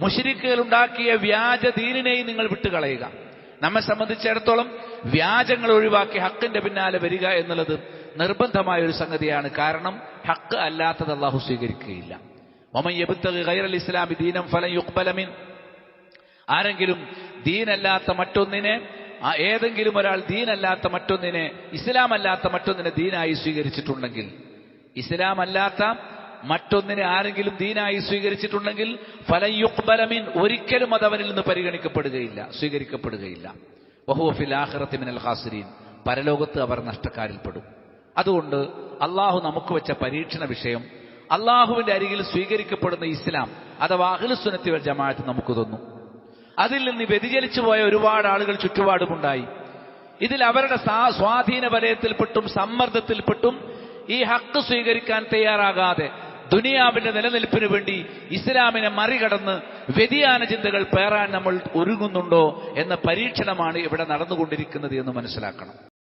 മുഷിരിക്കുകൾ ഉണ്ടാക്കിയ വ്യാജ ദീനിനെയും നിങ്ങൾ വിട്ടുകളയുക. നമ്മെ സംബന്ധിച്ചിടത്തോളം വ്യാജങ്ങൾ ഒഴിവാക്കി ഹക്കിന്റെ പിന്നാലെ വരിക എന്നുള്ളത് നിർബന്ധമായ ഒരു സംഗതിയാണ്. കാരണം ഹക്ക് അല്ലാത്തത് അള്ളാഹു സ്വീകരിക്കുകയില്ല. ഗൈറൽ ഇസ്ലാമി ദീനം ഫലം യുക്ബലമിൻ ആരെങ്കിലും ദീനല്ലാത്ത മറ്റൊന്നിനെ ഏതെങ്കിലും ഒരാൾ ദീനല്ലാത്ത മറ്റൊന്നിനെ ഇസ്ലാം അല്ലാത്ത മറ്റൊന്നിനെ ദീനായി സ്വീകരിച്ചിട്ടുണ്ടെങ്കിൽ ഇസ്ലാം അല്ലാത്ത മറ്റൊന്നിനെ ആരെങ്കിലും ദീനായി സ്വീകരിച്ചിട്ടുണ്ടെങ്കിൽ ഫലയുക്ബലമിൻ ഒരിക്കലും അത് അവനിൽ നിന്ന് പരിഗണിക്കപ്പെടുകയില്ല സ്വീകരിക്കപ്പെടുകയില്ല. വഹുഫിൽ ആഹ്റത്തിമിനൽ മിനൽ ഖാസിരീൻ. പരലോകത്ത് അവർ നഷ്ടക്കാരിൽപ്പെടും. അതുകൊണ്ട് അള്ളാഹു നമുക്ക് വെച്ച പരീക്ഷണ വിഷയം അള്ളാഹുവിന്റെ അരികിൽ സ്വീകരിക്കപ്പെടുന്ന ഇസ്ലാം അഥവാ അഖിലുസുനത്തി ജമാഅത്ത് നമുക്ക് തന്നു. അതിൽ നിന്ന് വ്യതിചലിച്ചു പോയ ഒരുപാട് ആളുകൾ ചുറ്റുപാടുമുണ്ടായി. ഇതിൽ അവരുടെ സ്വാധീന വലയത്തിൽപ്പെട്ടും സമ്മർദ്ദത്തിൽപ്പെട്ടും ഈ ഹക്ക് സ്വീകരിക്കാൻ തയ്യാറാകാതെ ദുനിയാവിന്റെ നിലനിൽപ്പിന് വേണ്ടി ഇസ്ലാമിനെ മറികടന്ന് വ്യതിയാന ചിന്തകൾ പേറാൻ നമ്മൾ ഒരുങ്ങുന്നുണ്ടോ എന്ന പരീക്ഷണമാണ് ഇവിടെ നടന്നുകൊണ്ടിരിക്കുന്നത് എന്ന് മനസ്സിലാക്കണം.